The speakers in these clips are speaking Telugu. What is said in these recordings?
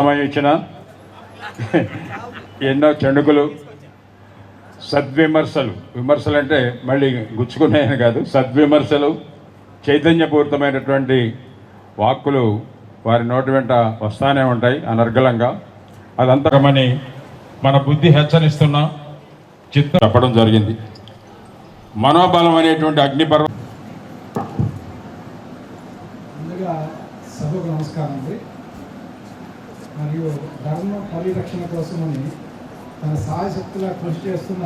ఇచ్చిన ఎన్నో చెణుకులు సద్విమర్శలు. విమర్శలు అంటే మళ్ళీ గుచ్చుకున్నాయని కాదు. సద్విమర్శలు చైతన్యపూరితమైనటువంటి వాక్కులు వారి నోటి వెంట వస్తానే ఉంటాయి అనర్గళంగా. అదంతకమని మన బుద్ధి హెచ్చరిస్తున్న చిత్తం చెప్పడం జరిగింది. మనోబలం అనేటువంటి అగ్నిపర్వ సభకు నమస్కారం అండి. మరియు ధర్మ పరిరక్షణ కోసమని తన సాయశక్తులా కృషి చేస్తున్న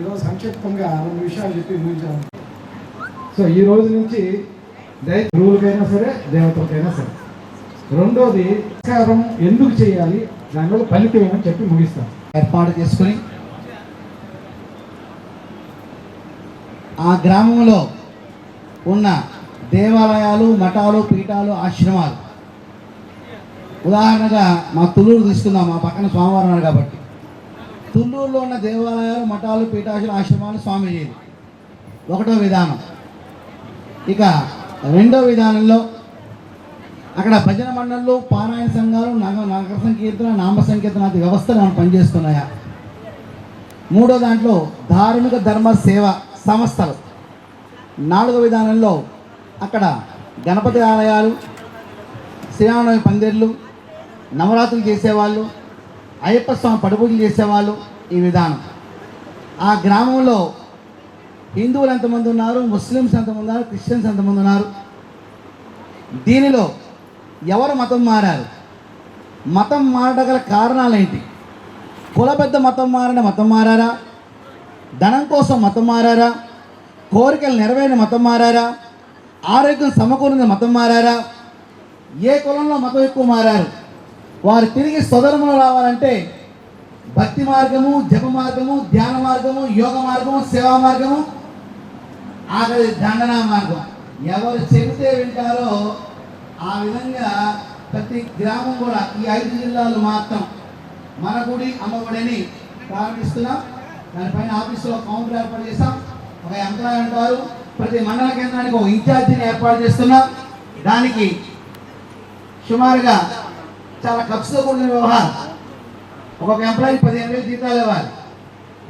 ఈరోజు సంక్షిప్తంగా రెండు విషయాలు చెప్పి ముగించాము. సో ఈ రోజు నుంచి దై గురువులకైనా సరే దేవతలకైనా సరే. రెండోది నమస్కారం ఎందుకు చేయాలి? దానివల్ల ఫలితం ఏమని చెప్పి ముగిస్తాం. ఏర్పాటు చేసుకుని ఆ గ్రామంలో ఉన్న దేవాలయాలు మఠాలు పీఠాలు ఆశ్రమాలు ఉదాహరణగా మా తుళ్ళూరు తీసుకుందాం మా పక్కన స్వామివారు ఉన్నారు కాబట్టి. తుళ్ళూరులో ఉన్న దేవాలయాలు మఠాలు పీఠాశులు ఆశ్రమాలు స్వామీజీలు. ఒకటో విధానం. ఇక రెండో విధానంలో అక్కడ భజన మండళ్ళు పారాయణ సంఘాలు నగ నగర సంకీర్తన నామ సంకీర్తన అది వ్యవస్థలు మనం పనిచేస్తున్నాయా? మూడో దాంట్లో ధార్మిక ధర్మ సేవ సంస్థలు. నాలుగో విధానంలో అక్కడ గణపతి ఆలయాలు శ్రీరామనవమి పందిర్లు నవరాత్రులు చేసేవాళ్ళు అయ్యప్ప స్వామి పడుపూజలు చేసేవాళ్ళు ఈ విధానం. ఆ గ్రామంలో హిందువులు ఎంతమంది ఉన్నారు ముస్లిమ్స్ ఎంతమంది ఉన్నారు క్రిస్టియన్స్ ఎంతమంది ఉన్నారు? దీనిలో ఎవరు మతం మారారు? మతం మారటగల కారణాలు ఏంటి కుల పెద్ద మతం మారిన మతం మారారా? ధనం కోసం మతం మారారా? కోరికలు నెరవేరిన మతం మారారా? ఆరోగ్యం సమకూరిన మతం మారారా? ఏ కులంలో మతం ఎక్కువ మారారు? వారు తిరిగి స్వధర్మంలో రావాలంటే భక్తి మార్గము జప మార్గము ధ్యాన మార్గము యోగ మార్గము సేవా మార్గము ఆఖరి దండన మార్గం. ఎవరు చెబితే వింటారో ఆ విధంగా ప్రతి గ్రామం కూడా ఈ ఐదు జిల్లాలు మాత్రం మన గుడి అమ్మఒడని ప్రారంభిస్తున్నాం. దానిపైన ఆఫీసులో కౌంటర్ ఏర్పాటు చేస్తాం ఒక ఎంప్లాయ్ అంటారు ప్రతి మండల కేంద్రానికి ఒక ఇన్ఛార్జిని ఏర్పాటు చేస్తున్నాం. దానికి సుమారుగా చాలా ఖర్చుతో కూడిన వ్యవహారం ఒక్కొక్క ఎంప్లాయీ పదిహేను వేలు జీతాలు ఇవ్వాలి.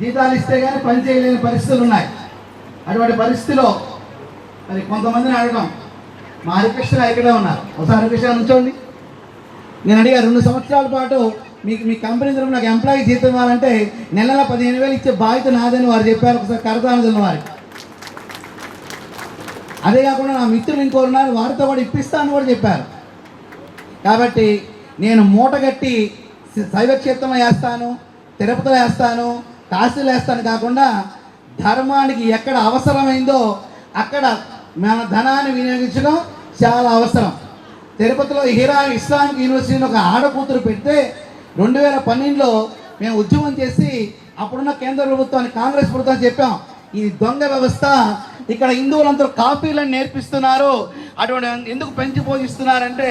జీతాలు ఇస్తే కానీ పని చేయలేని పరిస్థితులు ఉన్నాయి. అటువంటి పరిస్థితిలో మరి కొంతమందిని అడగడం మా హరికృష్ణ ఇక్కడే ఉన్నారు. ఒకసారి హరికృష్ణ ఉంచండి నేను అడిగా రెండు సంవత్సరాల పాటు మీకు మీ కంపెనీ తరఫున నాకు ఎంప్లాయీ జీతం ఇవ్వాలంటే నెలల పదిహేను వేలు ఇచ్చే బాధ్యత నాదని వారు చెప్పారు. ఒకసారి కడతాను వారికి అదే కాకుండా నా మిత్రులు ఇంకోరున్నారు వారితో కూడా ఇప్పిస్తాను కూడా చెప్పారు. కాబట్టి నేను మూటగట్టి శైవక్షేత్రంలో వేస్తాను తిరుపతిలో వేస్తాను కాశీలో వేస్తాను కాకుండా ధర్మానికి ఎక్కడ అవసరమైందో అక్కడ మన ధనాన్ని వినియోగించడం చాలా అవసరం. తిరుపతిలో హీరా ఇస్లామిక్ యూనివర్సిటీని ఒక ఆడకూతురు పెడితే రెండు వేల పన్నెండులో మేము ఉద్యమం చేసి అప్పుడున్న కేంద్ర ప్రభుత్వాన్ని కాంగ్రెస్ ప్రభుత్వం చెప్పాం. ఈ దొంగ వ్యవస్థ ఇక్కడ హిందువులందరూ కాపీలను నేర్పిస్తున్నారు. అటువంటి ఎందుకు పెంచి పోషిస్తున్నారంటే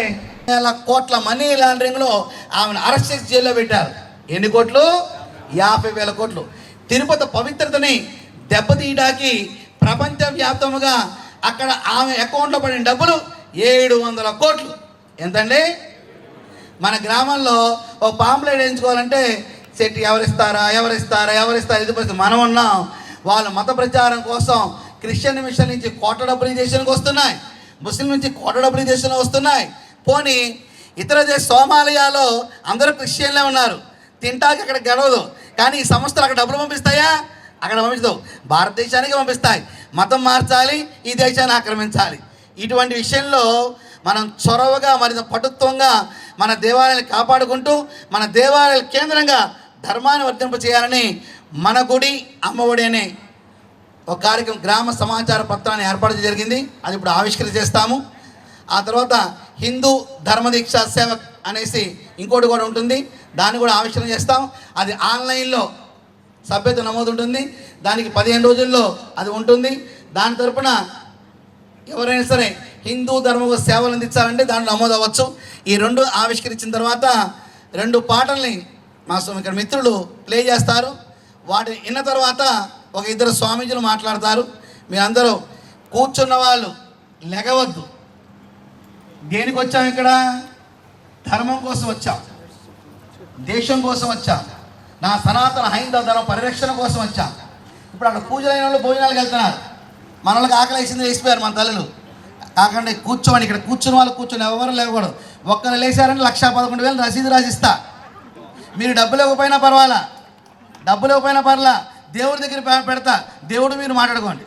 వేల కోట్ల మనీ లాండరింగ్లో ఆమెను అరెస్ట్ చేసి జైల్లో పెట్టారు. ఎన్ని కోట్లు? యాభై వేల కోట్లు. తిరుపతి పవిత్రతని దెబ్బతీయడానికి ప్రపంచవ్యాప్తంగా అక్కడ ఆమె అకౌంట్లో పడిన డబ్బులు ఏడు వందల కోట్లు. ఎంతండి? మన గ్రామంలో ఓ పాంప్లెట్ వేయించుకోవాలంటే సెట్ ఎవరిస్తారా ఎవరిస్తారా ఎవరిస్తారా ఇది పరిస్థితి. మనం ఉన్నాం. వాళ్ళు మత ప్రచారం కోసం క్రిస్టియన్ మిషన్ నుంచి కోట డబ్బులు ఈ దేశానికి వస్తున్నాయి. ముస్లిం నుంచి కోట డబ్బులు ఈ దేశంలో వస్తున్నాయి. పోనీ ఇతర దేశ సోమాలియాలో అందరూ క్రిస్టియన్లే ఉన్నారు. తింటాకి అక్కడ గడవదు. కానీ ఈ సంస్థలు అక్కడ డబ్బులు పంపిస్తాయా? అక్కడ పంపించదు. భారతదేశానికి పంపిస్తాయి. మతం మార్చాలి ఈ దేశాన్ని ఆక్రమించాలి. ఇటువంటి విషయంలో మనం చొరవగా మరింత పటుత్వంగా మన దేవాలయాన్ని కాపాడుకుంటూ మన దేవాలయాల కేంద్రంగా ధర్మాన్ని వర్తింప చేయాలని మన గుడి అమ్మఒడి అనే ఒక కార్యక్రమం గ్రామ సమాచార పత్రాన్ని ఏర్పాటు జరిగింది. అది ఇప్పుడు ఆవిష్కరణ చేస్తాము. ఆ తర్వాత హిందూ ధర్మదీక్ష సేవ అనేసి ఇంకోటి కూడా ఉంటుంది. దాన్ని కూడా ఆవిష్కరణ చేస్తాం. అది ఆన్లైన్లో సభ్యత నమోదు ఉంటుంది దానికి పదిహేను రోజుల్లో అది ఉంటుంది. దాని తరపున ఎవరైనా సరే హిందూ ధర్మ సేవలు అందించాలంటే దాంట్లో నమోదు అవ్వచ్చు ఈ రెండు ఆవిష్కరించిన తర్వాత రెండు పాటల్ని మా స్వామి ఇక్కడ మిత్రులు ప్లే చేస్తారు. వాటిని విన్న తర్వాత ఒక ఇద్దరు స్వామీజీలు మాట్లాడతారు. మీరందరూ కూర్చున్న వాళ్ళు లెగవద్దు. దేనికి వచ్చాం ఇక్కడ? ధర్మం కోసం వచ్చాం. దేశం కోసం వచ్చాం. నా సనాతన హైందవ ధర్మ పరిరక్షణ కోసం వచ్చాం. ఇప్పుడు అక్కడ పూజలైన వాళ్ళు భోజనాలకు వెళ్తున్నారు. మనల్ని ఆకలి వేసింది వేసిపోయారు మన తల్లులు. కాకుండా కూర్చోమని ఇక్కడ కూర్చుని వాళ్ళు కూర్చొని ఎవరు లేకూడదు ఒక్కరు లేచారని లక్ష పదకొండు వేలు రసీదు రాసిస్తా. మీరు డబ్బులు ఇవ్వకపోయినా పర్వాలా? డబ్బులు ఇవ్వకపోయినా పర్లా దేవుడి దగ్గర పెడతా. దేవుడు మీరు మాట్లాడుకోండి.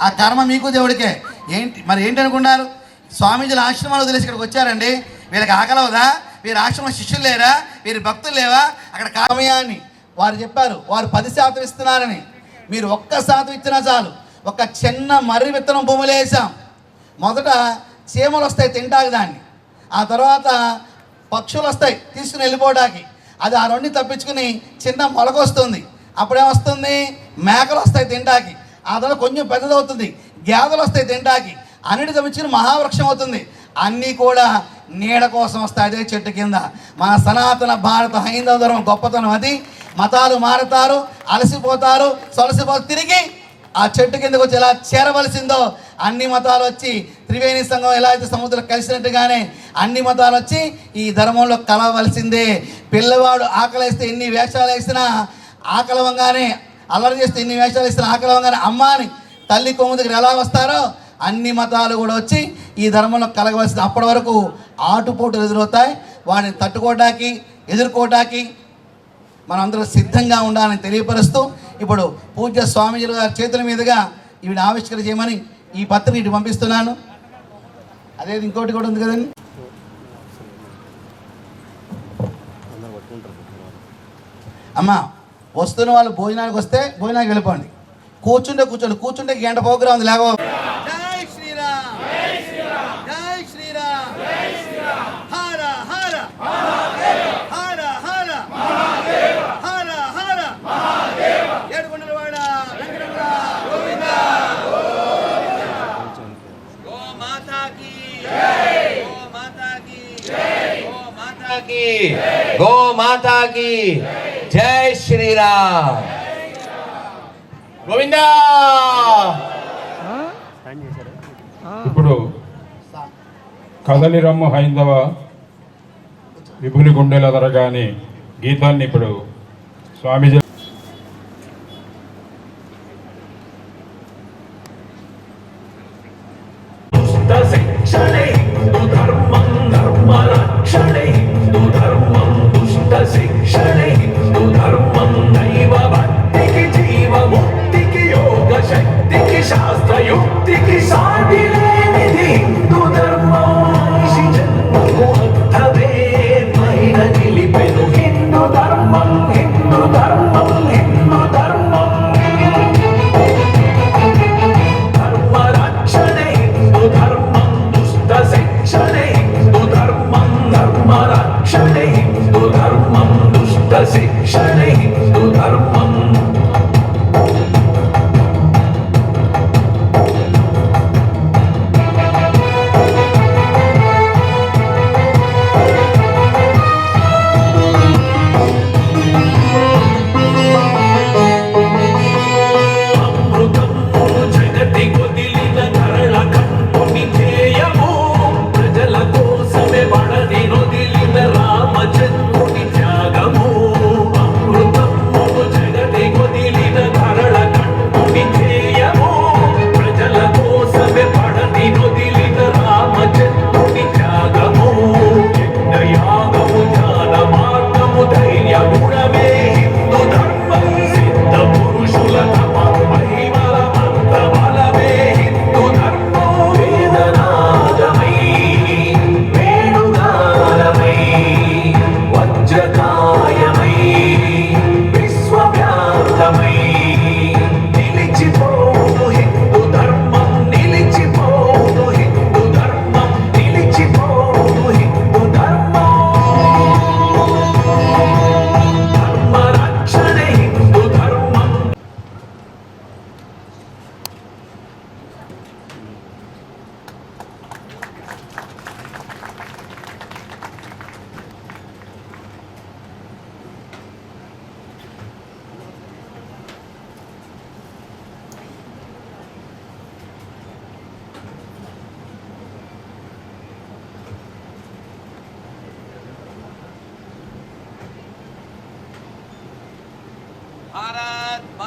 ఆ కర్మ మీకు దేవుడికే. ఏంటి మరి ఏంటి అనుకున్నారు స్వామీజీల ఆశ్రమాలు వదిలేసి ఇక్కడికి వచ్చారండి. వీళ్ళకి ఆకలవదా వీరి ఆశ్రమ శిష్యులు లేరా? వీరి భక్తులు లేవా? అక్కడ కామయాన్ని వారు చెప్పారు. వారు పది శాతం ఇస్తున్నారని. మీరు ఒక్క శాతం ఇచ్చినా చాలు. ఒక చిన్న మర్రి విత్తనం భూమిలో వేసాం. మొదట చీమలు వస్తాయి తింటాకి దాన్ని. ఆ తర్వాత పక్షులు వస్తాయి తీసుకుని వెళ్ళిపోవడానికి. అది ఆ రెండు తప్పించుకుని చిన్న మొలక వస్తుంది. అప్పుడేమొస్తుంది మేకలు వస్తాయి తింటాకి. ఆ తర్వాత కొంచెం పెద్దదవుతుంది. గేదెలు వస్తాయి తింటాకి. అన్నిటి తప్పించిన మహావృక్షం అవుతుంది. అన్నీ కూడా నీడ కోసం వస్తాయి. అదే చెట్టు కింద. మన సనాతన భారత హైందవ ధర్మం గొప్పతనం అది. మతాలు మారుతారు అలసిపోతారు సొలసిపోతారు. తిరిగి ఆ చెట్టు కిందకు వచ్చి ఎలా చేరవలసిందో అన్ని మతాలు వచ్చి త్రివేణి సంఘం ఎలా అయితే సముద్రం కలిసినట్టుగానే అన్ని మతాలు వచ్చి ఈ ధర్మంలో కలవలసిందే. పిల్లవాడు ఆకలిస్తే ఎన్ని వేషాలు వేసినా ఆకలవంగానే అల్లరి చేస్తే ఎన్ని వేషాలు వేసినా ఆకలవంగానే అమ్మ అని తల్లి కొమ్ము దగ్గర ఎలా వస్తారో అన్ని మతాలు కూడా వచ్చి ఈ ధర్మంలో కలగవలసింది. అప్పటి వరకు ఆటుపోటులు ఎదురవుతాయి. వాటిని తట్టుకోవటానికి ఎదుర్కోవటానికి మనం సిద్ధంగా ఉండాలని తెలియపరుస్తూ ఇప్పుడు పూజ్య స్వామీజీల గారి చేతుల మీదుగా ఇవి ఆవిష్కరణ చేయమని ఈ పత్రిక ఇటు పంపిస్తున్నాను. అదే ఇంకోటి కూడా ఉంది కదండి? అమ్మా వస్తున్న వాళ్ళు భోజనానికి వస్తే భోజనానికి వెళ్ళిపోండి. కూర్చుంటే కూర్చోండి. కూర్చుంటే గంట ప్రోగ్రాం ఉంది. లేకపోతే జై శ్రీరామ్ జై శ్రీరామ్ హర హర హర హర హర హర ఏడుకొండలవాడ వెంకటరమణ గోవింద గో మాతా కీ గో మాతా కీ గో మాతా గో మాతాకి. జై శ్రీరామ్. గోవిందా. ఇప్పుడు కదలిరమ్మ హైందవ విభుని గుండెల దరగాని గీతాన్ని ఇప్పుడు స్వామిజీ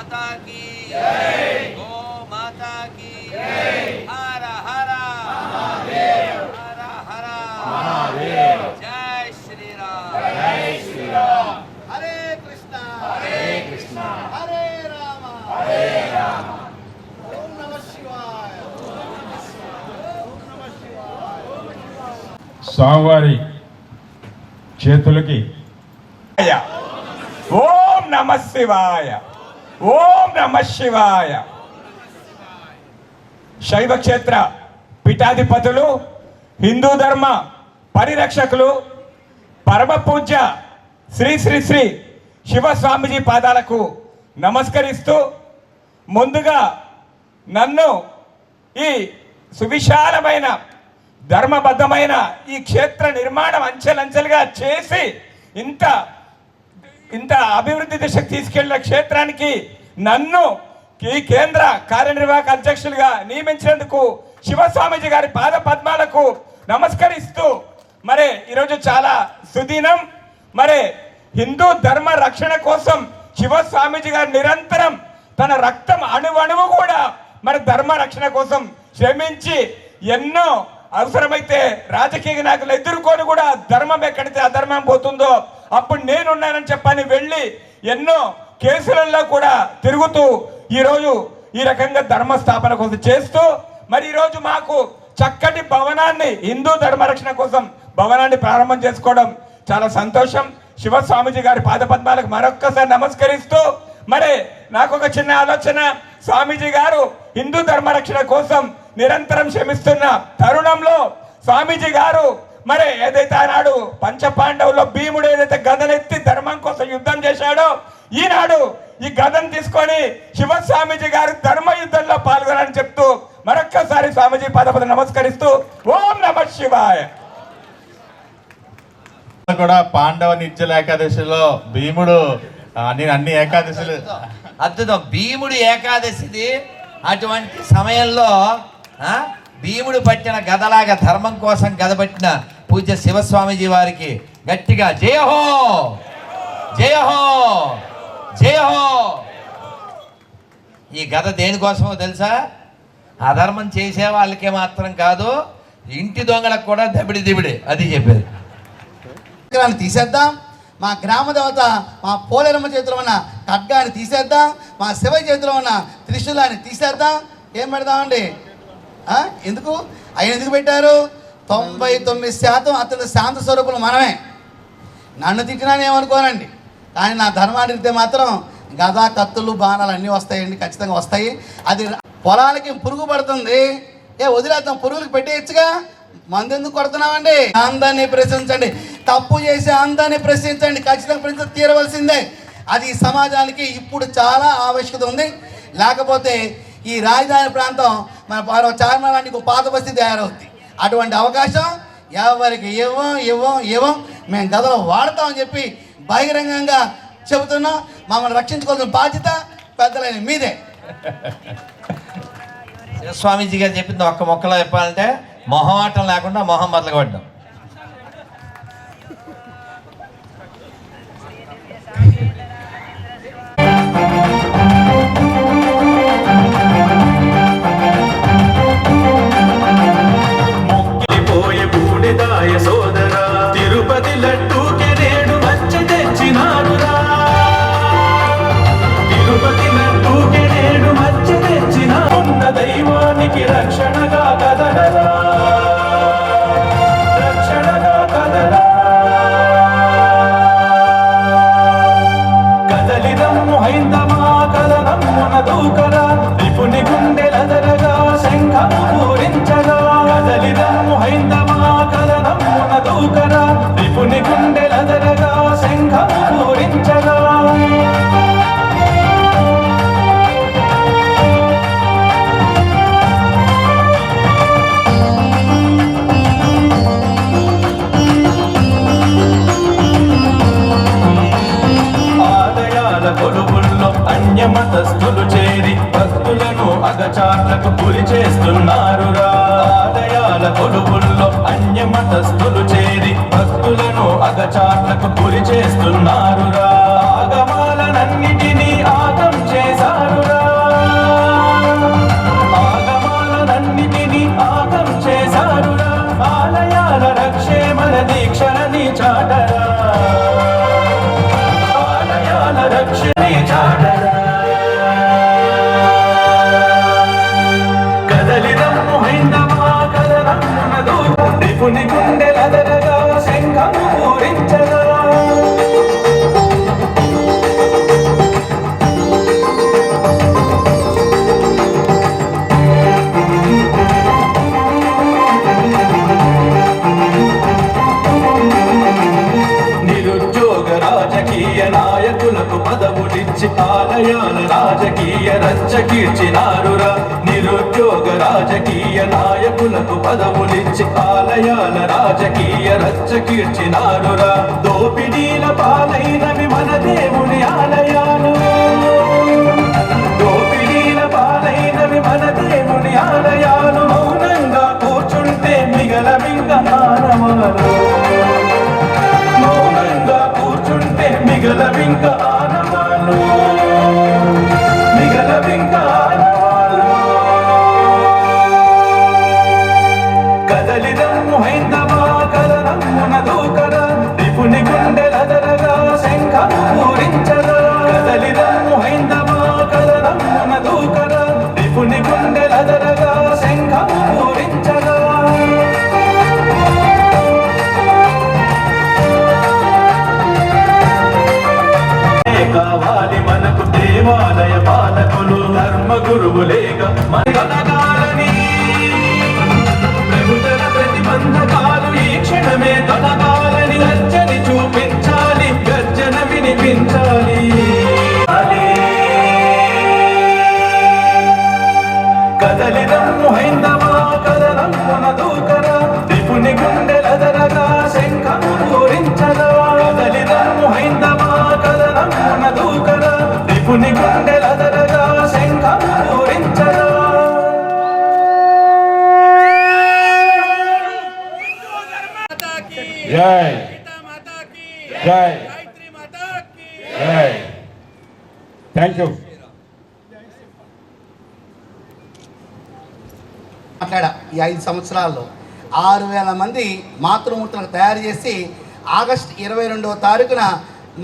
माता की जय गो माता की जय हर हर हर हर जय श्री राम जय श्री राम హరే కృష్ణ హరే కృష్ణ హరే రామ హరే రామ ఓం నమ శివాయ ఓం నమ శివాయ స్వామివారి చేతులకి ఓం నమ శివాయ ఓం నమ శివాయ. శైవ క్షేత్ర పీఠాధిపతులు హిందూ ధర్మ పరిరక్షకులు పరమ పూజ్య శ్రీ శ్రీ శ్రీ శివస్వామిజీ పాదాలకు నమస్కరిస్తూ ముందుగా నన్ను ఈ సువిశాలమైన ధర్మబద్ధమైన ఈ క్షేత్ర నిర్మాణం అంచెలంచెలుగా చేసి ఇంత ఇంత అభివృద్ధి దిశకు తీసుకెళ్ళిన క్షేత్రానికి నన్ను ఈ కేంద్ర కార్యనిర్వాహక అధ్యక్షులుగా నియమించినందుకు శివస్వామీజీ గారి పాద పద్మాలకు నమస్కరిస్తూ మరి ఈరోజు చాలా సుదినం. మరి హిందూ ధర్మ రక్షణ కోసం శివస్వామీజీ గారు నిరంతరం తన రక్తం అణువణువు కూడా మరి ధర్మ రక్షణ కోసం శ్రమించి ఎన్నో అవసరమైతే రాజకీయ నాయకులు ఎదుర్కొని కూడా ధర్మం ఎక్కడితే అధర్మం పోతుందో అప్పుడు నేనున్నానని చెప్పని వెళ్ళి ఎన్నో కేసులలో కూడా తిరుగుతూ ఈరోజు ఈ రకంగా ధర్మస్థాపన కోసం చేస్తూ మరి ఈరోజు మాకు చక్కటి భవనాన్ని హిందూ ధర్మ రక్షణ కోసం భవనాన్ని ప్రారంభం చేసుకోవడం చాలా సంతోషం. శివస్వామిజీ గారి పాదపద్మాలకు మరొక్కసారి నమస్కరిస్తూ మరి నాకు ఒక చిన్న ఆలోచన. స్వామీజీ గారు హిందూ ధర్మ రక్షణ కోసం నిరంతరం శ్రమిస్తున్న తరుణంలో స్వామీజీ గారు మరి ఏదైతే ఆనాడు పంచపాండవులో భీముడు ఏదైతే గదనెత్తి ధర్మం కోసం యుద్ధం చేశాడో ఈనాడు ఈ గదను తీసుకొని శివస్వామీజీ గారు ధర్మ యుద్ధంలో పాల్గొనాలని చెప్తూ మరొక్కసారి స్వామీజీ పదపద నమస్కరిస్తూ ఓం నమ శివాయ. కూడా పాండవ నిర్జల ఏకాదశిలో భీముడు నేను అన్ని ఏకాదశులు అద్భుతం భీముడు ఏకాదశిది అటువంటి సమయంలో ఆ, భీముడు పట్టిన గదలాగా ధర్మం కోసం గదపట్టిన పూజ్య శివస్వామీజీ వారికి గట్టిగా జయహో జయహో జయహో ఈ గద దేనికోసమో తెలుసా? అధర్మం చేసే వాళ్ళకే మాత్రం కాదు ఇంటి దొంగలకు కూడా దబిడి దిబిడి అది చెప్పేది. విగ్రహాన్ని తీసేద్దాం మా గ్రామ దేవత మా పోలేరమ్మ చేతిలో ఉన్న ఖడ్గాన్ని తీసేద్దాం మా శివ చేతిలో ఉన్న త్రిశూలాన్ని తీసేద్దాం. ఏం పెడదామండి ఎందుకు? ఆయన ఎందుకు పెట్టారు? తొంభై తొమ్మిది శాతం అతని శాంత స్వరూపులు మనమే. నన్ను తిట్టినానేమనుకోనండి కానీ నా ధర్మాన్ని మాత్రం గదా కత్తులు బాణాలు అన్నీ వస్తాయండి ఖచ్చితంగా వస్తాయి. అది పొలాలకి పురుగు పడుతుంది. ఏ వదిలేద్దాం పురుగులకు పెట్టేయచ్చుగా? మందు ఎందుకు కొడుతున్నామండి అందాన్ని ప్రశ్నించండి. తప్పు చేసే అందాన్ని ప్రశ్నించండి. ఖచ్చితంగా ప్రశ్న తీరవలసిందే. అది సమాజానికి ఇప్పుడు చాలా ఆవశ్యకత ఉంది. లేకపోతే ఈ రాజధాని ప్రాంతం మన పరమ చార్మినార్ ఒక పాత పరిస్థితి తయారవుతుంది అటువంటి అవకాశం ఎవరికి ఇవ్వం ఇవ్వం ఇవ్వం మేము గదలో వాడతామని చెప్పి బహిరంగంగా చెబుతున్నాం. మమ్మల్ని రక్షించుకోవాల్సిన బాధ్యత పెద్దలైన మీదే. స్వామీజీ గారు చెప్పింది ఒక్క మొక్కలో చెప్పాలంటే మొహమాటం లేకుండా మొహం మొదలుపడ్డాం సంవత్సరాల్లో ఆరు వేల మంది మాతృమూర్తులను తయారు చేసి ఆగస్ట్ ఇరవై రెండవ తారీఖున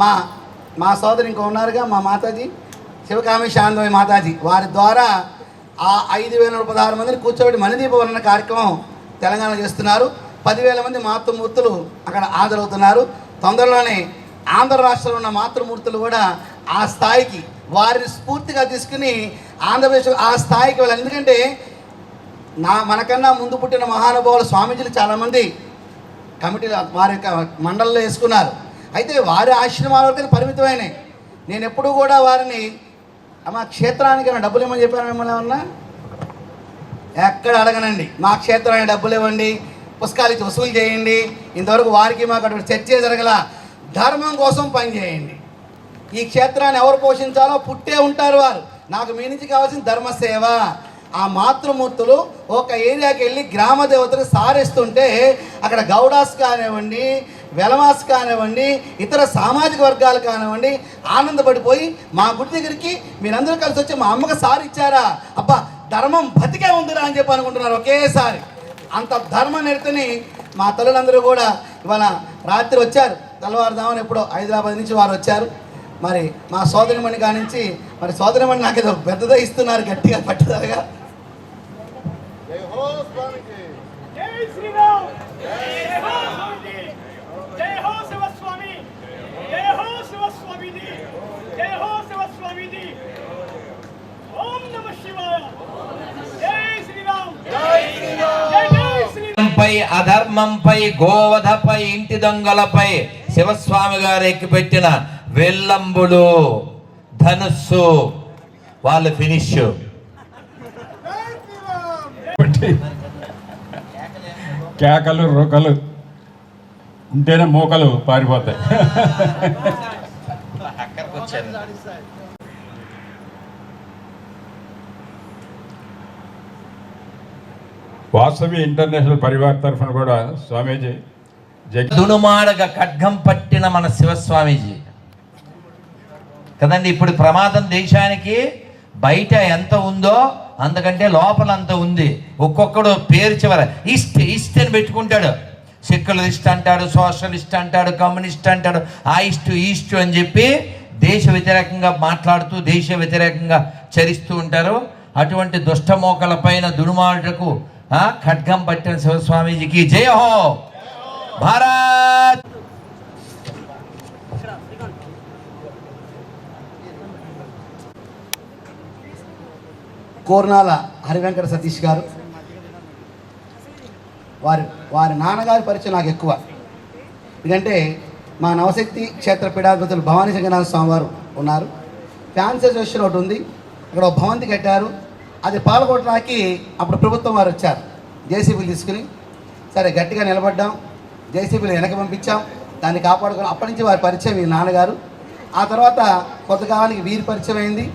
మా మా సోదరు ఇంకా ఉన్నారుగా మా మాతాజీ శివకామేశ ఆనందమయ్య మాతాజీ వారి ద్వారా ఆ ఐదు వేల నూట పదహారు మందిని కూర్చోబెట్టి మణిదీపవరణ కార్యక్రమం తెలంగాణ చేస్తున్నారు. పదివేల మంది మాతృమూర్తులు అక్కడ హాజరవుతున్నారు. తొందరలోనే ఆంధ్ర రాష్ట్రంలో ఉన్న మాతృమూర్తులు కూడా ఆ స్థాయికి వారిని స్ఫూర్తిగా తీసుకుని ఆంధ్రప్రదేశ్ ఆ స్థాయికి వెళ్ళాలి. ఎందుకంటే నా మనకన్నా ముందు పుట్టిన మహానుభావులు స్వామీజీలు చాలామంది కమిటీలు వారి యొక్క మండలిలో వేసుకున్నారు. అయితే వారి ఆశ్రమాల వరకు పరిమితమైనాయి. నేను ఎప్పుడూ కూడా వారిని మా క్షేత్రానికి డబ్బులు ఇవ్వమని చెప్పాను మిమ్మల్ని ఏమన్నా? ఎక్కడ అడగనండి. మా క్షేత్రానికి డబ్బులు ఇవ్వండి పుస్తకాలు ఇచ్చి వసూలు చేయండి. ఇంతవరకు వారికి మాకు అటువంటి చర్చే జరగల. ధర్మం కోసం పనిచేయండి ఈ క్షేత్రాన్ని ఎవరు పోషించాలో పుట్టే ఉంటారు వారు. నాకు మీ నుంచి కావాల్సిన ధర్మసేవ. ఆ మాతృమూర్తులు ఒక ఏరియాకి వెళ్ళి గ్రామ దేవతలు సారిస్తుంటే అక్కడ గౌడాస్ కానివ్వండి వెలమాస్ కానివ్వండి ఇతర సామాజిక వర్గాలు కానివ్వండి ఆనందపడిపోయి మా గుడి దగ్గరికి మీరందరూ కలిసి వచ్చి మా అమ్మకి సారి ఇచ్చారా అబ్బా ధర్మం బతికే ఉందిరా అని చెప్పి అనుకుంటున్నారు ఒకేసారి. అంత ధర్మ నెరతని మా తల్లులందరూ కూడా ఇవాళ రాత్రి వచ్చారు. తెల్లవారుదామని ఎప్పుడో హైదరాబాద్ నుంచి వారు వచ్చారు. మరి మా సోదరిమణి కానించి మరి సోదరిమణి నాకు ఏదో పెద్దదే ఇస్తున్నారు గట్టిగా పట్టుదలగా. జై శ్రీరామ్! జై హో స్వామి జై హో శివస్వామి! జై హో శివస్వామిది జై హో శివస్వామిది ఓం నమ శివాయ! జై శ్రీరామ్! జై శ్రీరామ్! జై జై శ్రీరామ్! పై అధర్మంపై గోవధపై ఇంటి దొంగలపై శివస్వామి గారు ఎక్కిపెట్టిన వెల్లంబులు ధనుస్సు వాళ్ళు ఫినిష్. కేకలు రొకలు ఉంటేనే మూకలు పారిపోతాయి. వాసవి ఇంటర్నేషనల్ పరివార్ తరఫున కూడా స్వామీజీ జగ్ ఖడ్గం పట్టిన మన శివస్వామీజీ. కదండి ఇప్పుడు ప్రమాదం దేశానికి బయట ఎంత ఉందో అంతకంటే లోపల అంత ఉంది. ఒక్కొక్కడు పేరు చివర ఇస్ట్ ఇస్ట్ అని పెట్టుకుంటాడు. సెక్యులరిస్ట్ అంటాడు సోషలిస్ట్ అంటాడు కమ్యూనిస్ట్ అంటాడు ఆ ఇస్టు ఈస్టు అని చెప్పి దేశ వ్యతిరేకంగా మాట్లాడుతూ దేశ వ్యతిరేకంగా చరిస్తూ ఉంటారు. అటువంటి దుష్టమోకల పైన దుర్మార్గులకు ఖడ్గం పట్టిన శివస్వామీజీకి జయ హో భారత్! కోర్నాల హరివెంకట సతీష్ గారు. వారి వారి నాన్నగారి పరిచయం నాకు ఎక్కువ. ఎందుకంటే మా నవశక్తి క్షేత్ర పీఠాధిపతులు భవానీ జగన్నాథ స్వామి వారు ఉన్నారు. ఫ్యాన్స్ అసోసియేషన్ ఒకటి ఉంది. అక్కడ ఒక భవంతి కట్టారు. అది పాల్గొనడానికి అప్పుడు ప్రభుత్వం వారు వచ్చారు. జేసీబీలు తీసుకుని సరే గట్టిగా నిలబడ్డాం. జేసీబీలు వెనక పంపించాం. దాన్ని కాపాడుకుని అప్పటి నుంచి వారి పరిచయం ఈ నాన్నగారు. ఆ తర్వాత కొంతకాలానికి వీరి పరిచయం అయింది.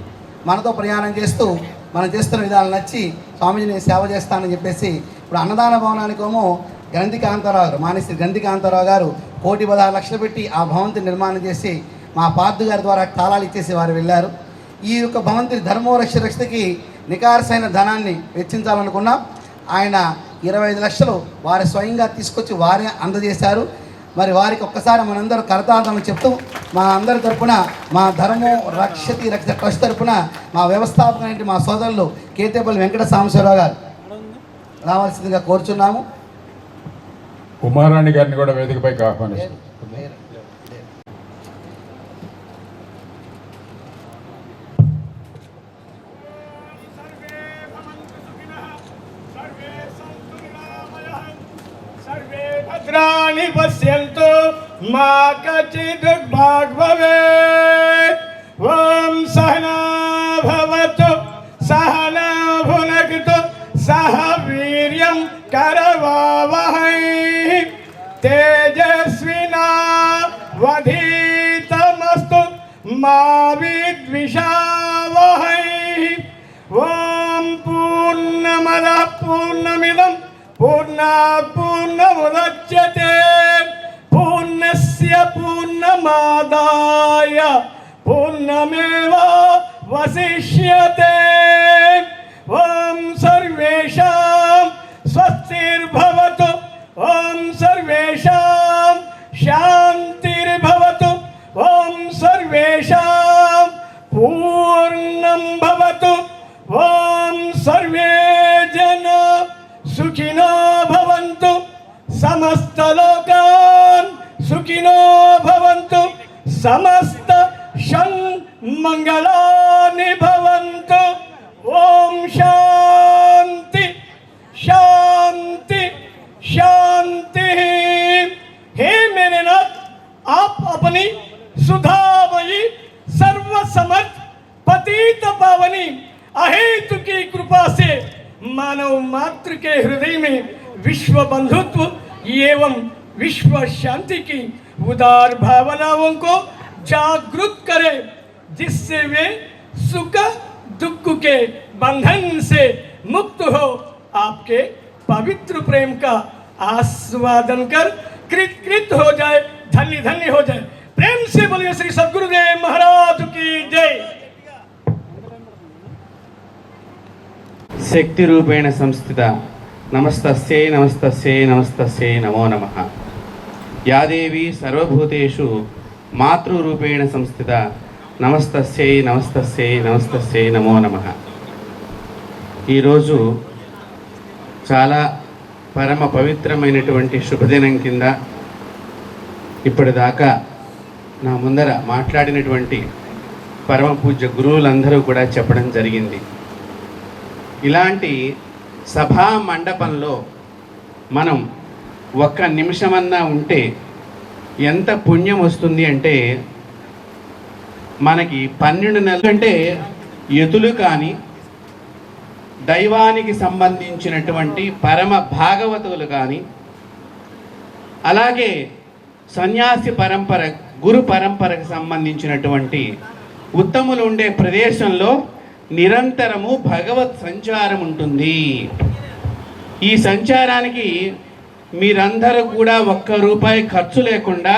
మనతో ప్రయాణం చేస్తూ మనం చేస్తున్న విధానం నచ్చి స్వామీజీ నేను సేవ చేస్తానని చెప్పేసి ఇప్పుడు అన్నదాన భవనానికేమో గ్రంథి కాంతారావు గారు మానేశ్రీ గ్రంథి కాంతారావు గారు కోటి పదహారు లక్షలు పెట్టి ఆ భవంతి నిర్మాణం చేసి మా పార్థు గారి ద్వారా తాళాలు ఇచ్చేసి వారు వెళ్ళారు. ఈ యొక్క భవంతి ధర్మో రక్ష రక్షతకి నికారసైన ధనాన్ని వెచ్చించాలనుకున్నాం. ఆయన ఇరవై ఐదు లక్షలు వారి స్వయంగా తీసుకొచ్చి వారే అందజేశారు. మరి వారికి ఒక్కసారి మనందరూ కరతార్థం చెప్తూ మా అందరి తరపున మా ధర్మో రక్షతి రక్ష ట్రస్ట్ తరపున మా వ్యవస్థాపకులైన మా సోదరులు కేతేపల్లి వెంకట సాంబశివరావు గారు రావాల్సిందిగా కోరుచున్నాము. ఉమారాణి గారిని కూడా వేదికపైకి ఆహ్వానిస్తాం मा कचित् दुर्भाग् भवेत् ॐ सहना भवतु सहना भुनक्तु सह वीर्यं करवावहै तेजस्विना वधीतमस्तु मा विद्विषावहै ॐ पूर्णमदः पूर्णमिदं पूर्णात् पूर्णमुदच्यते पूर्णमादाय पूर्णमेव वसिष्यते मानवों को जागृत करे, जिससे वे सुख, दुख के बंधन से मुक्त हो। आपके पवित्र प्रेम का आस्वादन कर कृत कृत हो जाए, धन्य धन्य हो जाए। प्रेम से बोलिए श्री सदगुरुदेव महाराज की जय। शक्ति रूपेण संस्थित। नमस्तस्यै नमस्त नमस्तस्यै, नमो नमः। యాదేవి సర్వభూతేషు మాతృరూపేణ సంస్థిత నమస్తస్యై నమస్తస్యై నమస్తస్యై నమో నమ. ఈరోజు చాలా పరమ పవిత్రమైనటువంటి శుభదినం కింద ఇప్పటిదాకా నా ముందర మాట్లాడినటువంటి పరమ పూజ్య గురువులందరూ కూడా చెప్పడం జరిగింది. ఇలాంటి సభా మండపంలో మనం ఒక్క నిమిషమన్నా ఉంటే ఎంత పుణ్యం వస్తుంది అంటే మనకి పన్నెండు నెలలు అంటే ఎతులు కానీ దైవానికి సంబంధించినటువంటి పరమ భాగవతులు కానీ అలాగే సన్యాసి పరంపర గురు పరంపరకు సంబంధించినటువంటి ఉత్తములు ఉండే ప్రదేశంలో నిరంతరము భగవత్ సంచారం ఉంటుంది. ఈ సంచారానికి మీరందరూ కూడా ఒక్క రూపాయి ఖర్చు లేకుండా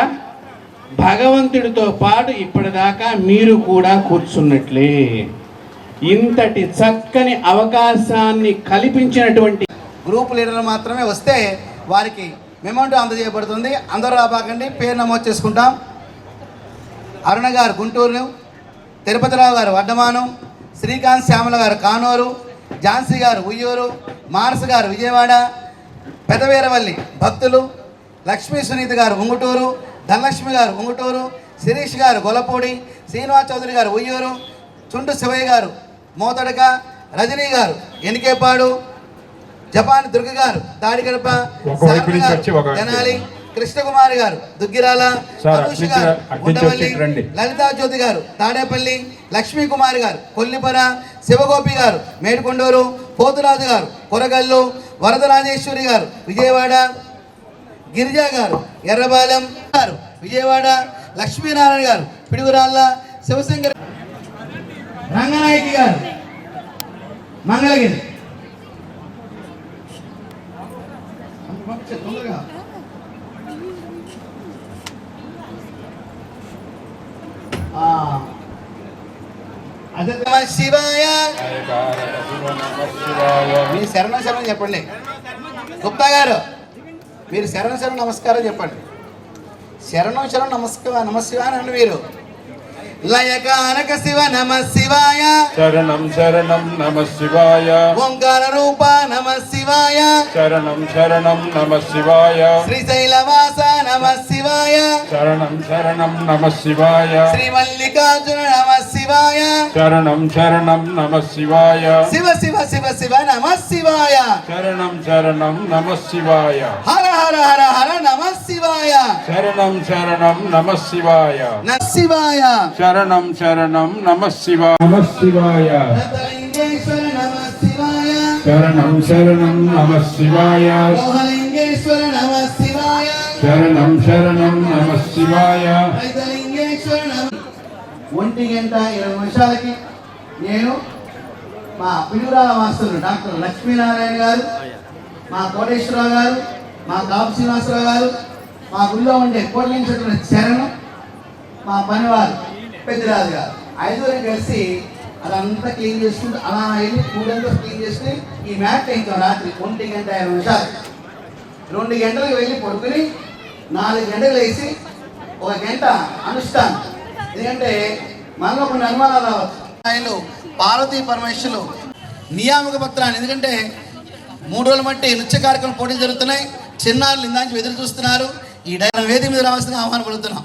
భగవంతుడితో పాటు ఇప్పటిదాకా మీరు కూడా కూర్చున్నట్లే. ఇంతటి చక్కని అవకాశాన్ని కల్పించినటువంటి గ్రూప్ లీడర్లు మాత్రమే వస్తే వారికి మెమోంటో అందజేయబడుతుంది. అందరూ రాబాకండి. పేరు నమోదు చేసుకుంటాం. అరుణ గారు గుంటూరు తిరుపతిరావు గారు వడ్డమానం శ్రీకాంత్ శ్యామల గారు కానూరు ఝాన్సీ గారు ఉయ్యూరు మానస గారు విజయవాడ పెదవీరవల్లి భక్తులు లక్ష్మీ సునీత గారు ఉంగుటూరు ధనలక్ష్మి గారు ఉంగుటూరు శిరీష్ గారు గొల్లపూడి శ్రీనివాస్ చౌదరి గారు ఉయ్యూరు చుంటు శివయ్య గారు మోతడక రజనీ గారు ఎనికేపాడు జపాన్ దుర్గ గారు తాడిగడప. తెనాలి కృష్ణకుమారి గారు దుగ్గిరాల అనూష గారు ఉండవల్లి. లలితా జ్యోతి గారు తాడేపల్లి లక్ష్మీ కుమారి గారు కొల్లిపర శివగోపి గారు మేడుకొండూరు పోతురాజు గారు కొరగల్లు వరదరాజేశ్వరి గారు విజయవాడ గిరిజా గారు ఎర్రబాలెం గారు విజయవాడ లక్ష్మీనారాయణ గారు పిడుగురాళ్ళ శివశంకర్ రంగనాయకి గారు మంగళగిరి తొందరగా ఆ. అదే నమ శివాయ. మీ శరణం శరణం చెప్పండి. గుప్తా గారు మీరు శరణం శరణం నమస్కారం చెప్పండి. శరణం శరణం నమస్కారం నమశివాయ అని మీరు. లయకారక శివ నమ శివాయ శరణం శరణం నమ శివాయ ఓంకార రూప నమ శివాయ శరణం శరణం నమ శివాయ శ్రీశైలవాస నమ శివాయ శరణం శరణం నమ శివాయ శ్రీ మల్లికార్జున నమ శివాయ శరణం శరణం నమ శివాయ శివ శివ శివ శివ నమ శివాయ శరణం శరణం నమ శివాయ హర హర హర హర నమ శివాయ శరణం శరణం నమ శివాయ న శివాయ శరణం శరణం నమ శివాయ నమ శివాయ శరణం శరణం నమ శివాయ శరణం శరణం నమ శివాయ ఒంటి గంట ఇరవై నిమిషాలకి నేను మా పిడుగురాల మాస్టర్లు డాక్టర్ లక్ష్మీనారాయణ గారు మా కోటేశ్వరరావు గారు మా కాపు శ్రీనివాసరావు గారు మా గుళ్ళో ఉండే కోట్లించిన శరణం మా పనివారు పెద్దరాజు గారు. ఐదుగురం కలిసి అదంతా క్లీన్ చేసుకుంటూ అలా వెళ్ళి కూడంతా క్లీన్ చేసుకుని ఈ మ్యాట్ ఇంకా రాత్రి ఒంటి గంట ఇరవై నిమిషాలు. రెండు గంటలకు వెళ్ళి పడుకుని నాలుగు గంటలు వేసి ఒక గంట అనుష్ఠానం. ఎందుకంటే మనలో కొన్ని అనుమానాలు రావచ్చు. ఆయనలు పార్వతీ పరమేశ్వరులు నియామక పత్రాన్ని ఎందుకంటే మూడు రోజులు మట్టి నృత్య కార్యక్రమం పోటీలు జరుగుతున్నాయి. చిన్నారులు ఇందాక ఎదురు చూస్తున్నారు. ఈ డైన వేదిక మీద రావాల్సిన ఆహ్వానం పడుతున్నాం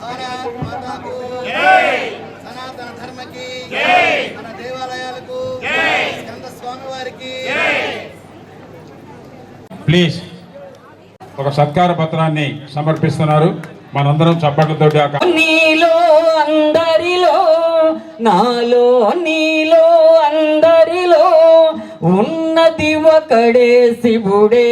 భారత్ మాతాకు సనాతన ధర్మకి మన దేవాలయాలకు స్కంద స్వామి వారికి ప్లీజ్ ఒక సత్కార పత్రాన్ని సమర్పిస్తున్నారు. మనందరం చప్పట్లతోటి నీలో అందరిలో నాలో నీలో అందరిలో ఉన్నది ఒకడే శివుడే